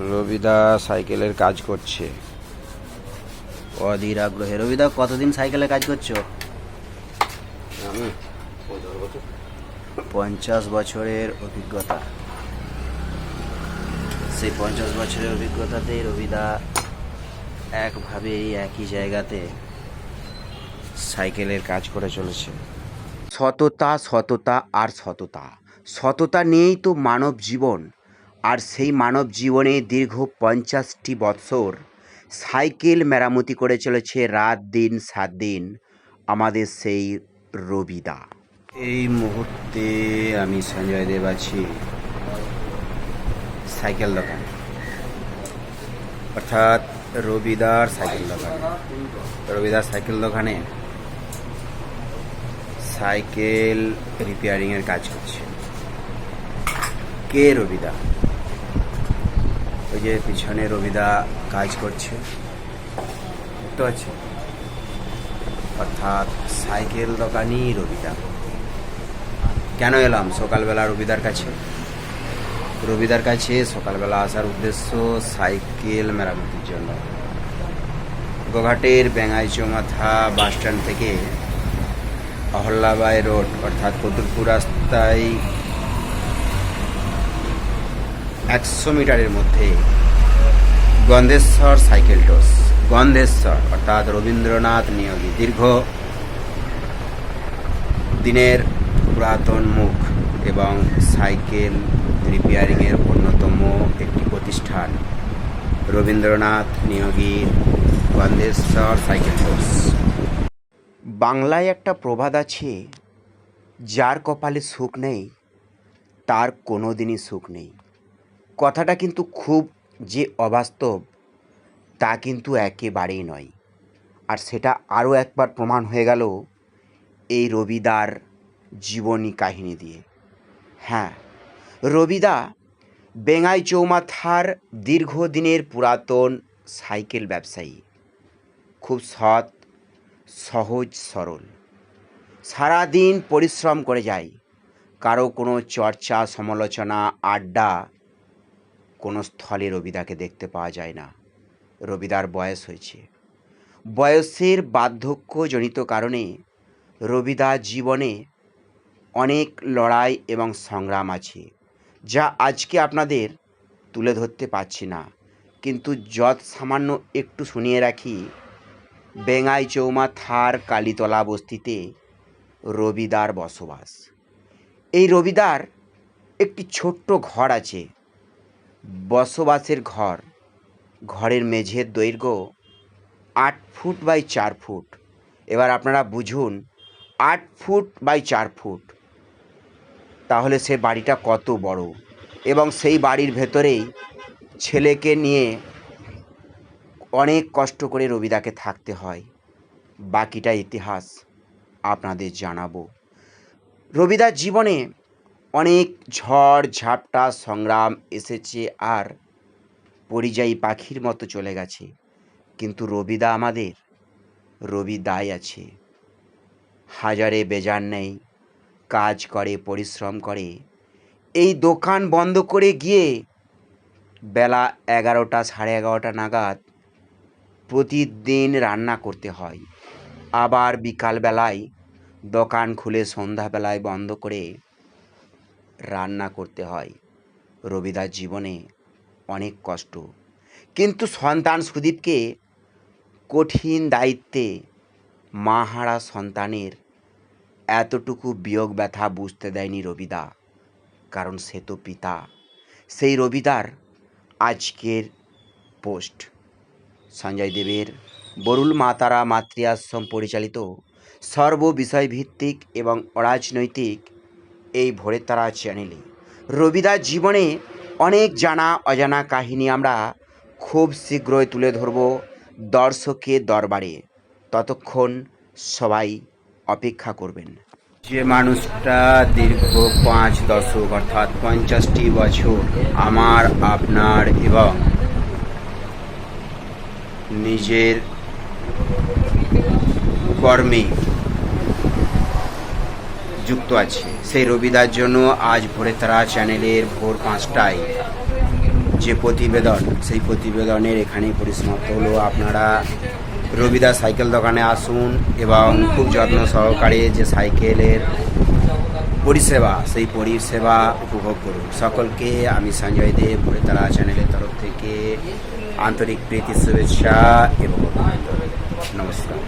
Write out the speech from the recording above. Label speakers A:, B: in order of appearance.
A: রবিদা সাইকেলের কাজ করছে।
B: অধীর আগ্রহে। রবিদা কতদিন সাইকেলে কাজ করছ?
A: আমি
B: পঞ্চাশ বছরের অভিজ্ঞতা। সেই পঞ্চাশ বছরের অভিজ্ঞতাতেই রবিদা একভাবে একই জায়গাতে
A: সাইকেলের কাজ করে চলেছে।
B: সততা সততা আর সততা। সততা নিয়েই তো মানব জীবন। আর সেই মানব জীবনে দীর্ঘ পঞ্চাশটি বৎসর সাইকেল মেরামতি করে চলেছে রাত দিন, সাত দিন। আমাদের সেই রবিদা। এই মুহূর্তে আমি সঞ্জয় দেব আছি সাইকেল দোকান। অর্থাৎ রবিদার সাইকেল দোকান। রবিদার সাইকেল দোকানে সাইকেল রিপেয়ারিংয়ের কাজ করছে। কে রবিদা? ওই যে পিছনে রবিদা কাজ করছে। বুঝতে পারছি অর্থাৎ সাইকেল দোকানই রবিদা। কেন এলাম? সকালবেলা রবিদার কাছে। রবিদার কাছে সকালবেলা আসার উদ্দেশ্য সাইকেল মেরামতির জন্য। গোঘাটের বেঙ্গাইচো মাথা বাস স্ট্যান্ড থেকে অহল্লাবাই রোড, অর্থাৎ কতুলপুর রাস্তায় একশো মিটারের মধ্যে গন্ধেশ্বর সাইকেল টোস। গন্ধেশ্বর, অর্থাৎ রবীন্দ্রনাথ নিয়োগী, দীর্ঘ দিনের পুরাতন মুখ এবং সাইকেল রিপেয়ারিংয়ের অন্যতম একটি প্রতিষ্ঠান। রবীন্দ্রনাথ নিয়োগী, গন্ধেশ্বর সাইকেল টোস। বাংলায় একটা প্রবাদ আছে, যার কপালে সুখ নেই, তার কোনো দিনই সুখ নেই। কথাটা কিন্তু খুব যে অবাস্তব, তা কিন্তু একেবারেই নয়। আর সেটা আরও একবার প্রমাণ হয়ে গেল এই রবিদার জীবনী কাহিনী দিয়ে। হ্যাঁ রবিদা বেঙ্গাই চৌমাথার দীর্ঘদিনের পুরাতন সাইকেল ব্যবসায়ী। খুব সৎ, সহজ, সরল। সারাদিন পরিশ্রম করে যায়। কারও কোনো চর্চা, সমালোচনা, আড্ডা কোনো স্থলে রবিদাকে দেখতে পাওয়া যায় না। রবিদার বয়স হয়েছে। বয়সের বার্ধক্যজনিত কারণে রবিদা জীবনে অনেক লড়াই এবং সংগ্রাম আছে, যা আজকে আপনাদের তুলে ধরতে পারছি না। কিন্তু যত সামান্য একটু শুনিয়ে রাখি, বেঙ্গাই চৌমা থার কালীতলা বস্তিতে রবিদার বসবাস। এই রবিদার একটি ছোট্ট ঘর আছে বসবাসের ঘর। ঘরের মেঝের দৈর্ঘ্য আট ফুট বাই চার ফুট। এবার আপনারা বুঝুন, আট ফুট বাই চার ফুট। তাহলে সে বাড়িটা কত বড়? এবং সেই বাড়ির ভেতরেই ছেলেকে নিয়ে অনেক কষ্ট করে রবিদাকে থাকতে হয়। বাকিটা ইতিহাস আপনাদের জানাব। রবিদার জীবনে অনেক ঝড়, ঝাপটা, সংগ্রাম এসেছে আর পরিযায়ী পাখির মতো চলে গেছে। কিন্তু রবিদা আমাদের, রবি দায় আছে। হাজারে বেজার নেই, কাজ করে, পরিশ্রম করে। এই দোকান বন্ধ করে গিয়ে বেলা এগারোটা সাড়ে এগারোটা নাগাদ প্রতিদিন রান্না করতে হয়। আবার বিকালবেলায় দোকান খুলে সন্ধ্যাবেলায় বন্ধ করে রান্না করতে হয়। রবিদার জীবনে অনেক কষ্ট। কিন্তু সন্তান সুদীপকে কঠিন দায়িত্বে মাহারা সন্তানের এতটুকু বিয়োগ ব্যথা বুঝতে দেয়নি রবিদা। কারণ সে তো পিতা। সেই রবিদার আজকের পোস্ট। সঞ্জয় দেবের বরুল মাতারা মাতৃ আশ্রম পরিচালিত সর্ববিষয়ভিত্তিক এবং অরাজনৈতিক এই ভোরের তারা চ্যানেলে। রবিদার জীবনে অনেক জানা অজানা কাহিনী আমরা খুব শীঘ্রই তুলে ধরব দর্শকের দরবারে। ততক্ষণ সবাই অপেক্ষা করবেন। যে মানুষটা দীর্ঘ পাঁচ দশক অর্থাৎ পঞ্চাশটি বছর আমার, আপনার এবং নিজের কর্মে যুক্ত আছে। সেই রবিদার জন্য আজ ভোরে তারা চ্যানেলের ভোর পাঁচটায় যে প্রতিবেদন, সেই প্রতিবেদনের এখানেই পরিসমাপ্ত হলো। আপনারা রবিদাস সাইকেল দোকানে আসুন এবং খুব যত্ন সহকারে যে সাইকেলের পরিষেবা, সেই পরিষেবা উপভোগ করুন। সকলকে আমি সঞ্জয় দেব ভোরতারা চ্যানেলের তরফ থেকে আন্তরিক প্রীতি, শুভেচ্ছা এবং নমস্কার।